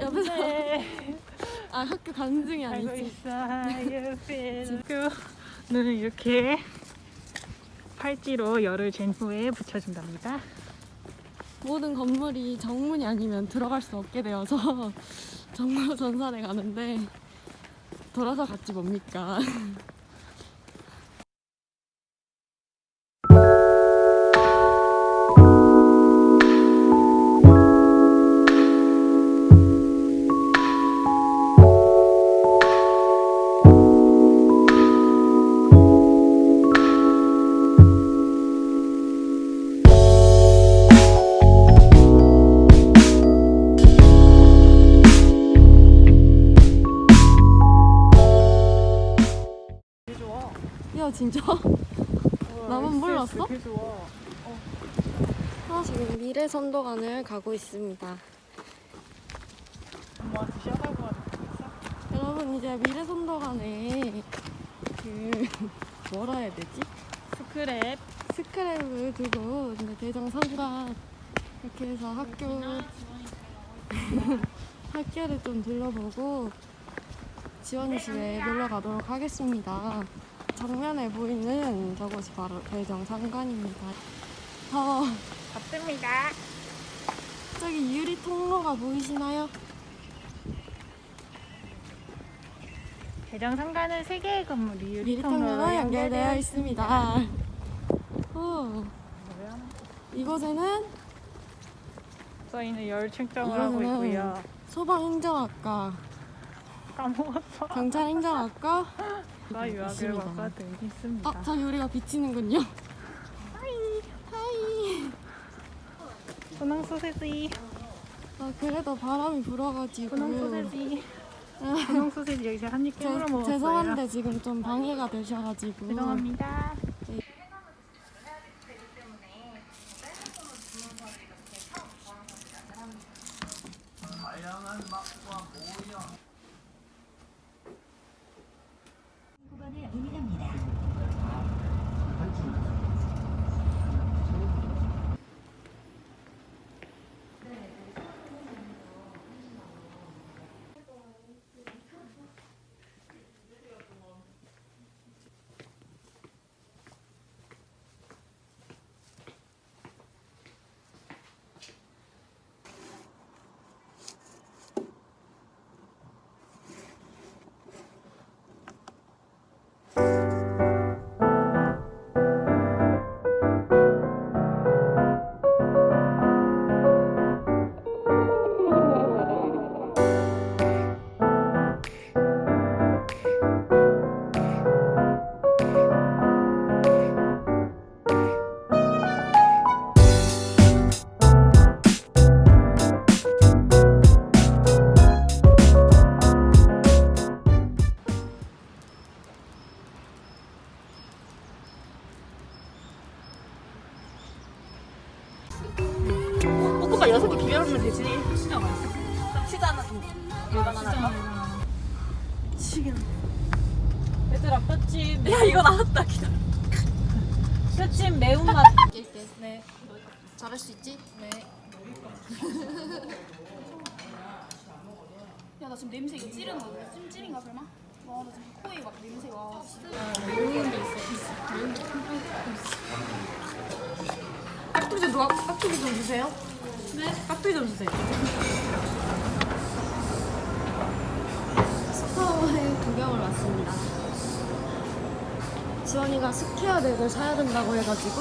옆에서 아 학교 알고 아니지. 있어요. 학교는 이렇게 팔찌로 열을 잰 후에 붙여준답니다. 모든 건물이 정문이 아니면 들어갈 수 없게 되어서 정문 전산에 가는데 돌아서 갔지 뭡니까. 진짜? 나만 몰랐어? 되게 좋아. 아, 지금 미래 선도관을 가고 있습니다. 여러분 이제 미래 선도관에 그 뭐라 해야 되지? 스크랩. 스크랩을 두고 이제 대장 상가 이렇게 해서 학교 학교를 좀 둘러보고 지원이 집에 놀러 가도록 하겠습니다. 정면에 보이는 저곳이 바로 대정 상관입니다. 저 맞습니다. 저기 유리 통로가 보이시나요? 상가는 세 개의 건물이 유리 통로로 연결되어 있습니다. 오. 이곳에는 저희는 열 측정을 하고 이거는 있고요. 소방행정학과, 까먹었어. 경찰행정학과, 과 유아교육학과 있습니다. 있습니다. 아, 저 유리가 비치는군요. 하이, 하이. 분홍 소세지. 아, 그래도 바람이 불어가지고. 분홍 소세지. 분홍 소세지 여기서 한입 제- 깨물어 먹었어요. 죄송한데 지금 좀 방해가 되셔가지고. 죄송합니다. 비벼놓으면 되지. 치즈가 맛있어. 치즈 하나 좀. 일반 하나 할까? 미치겠네. 얘들아 뼈찜 야 이거 나왔다 기다려. 뼈찜 매운맛 낄게. 네. 잘할 수 있지? 네. 야 나 지금 냄새 이거 찌르는 거. 찜찜인가 설마? 와 나 지금 코에 막 냄새 와. 깍두기 좀 깍두기 좀 주세요. 네. 깍두기 좀 주세요. 스파워에 구경을 왔습니다. 지원이가 스퀘어 덱을 사야 된다고 해가지고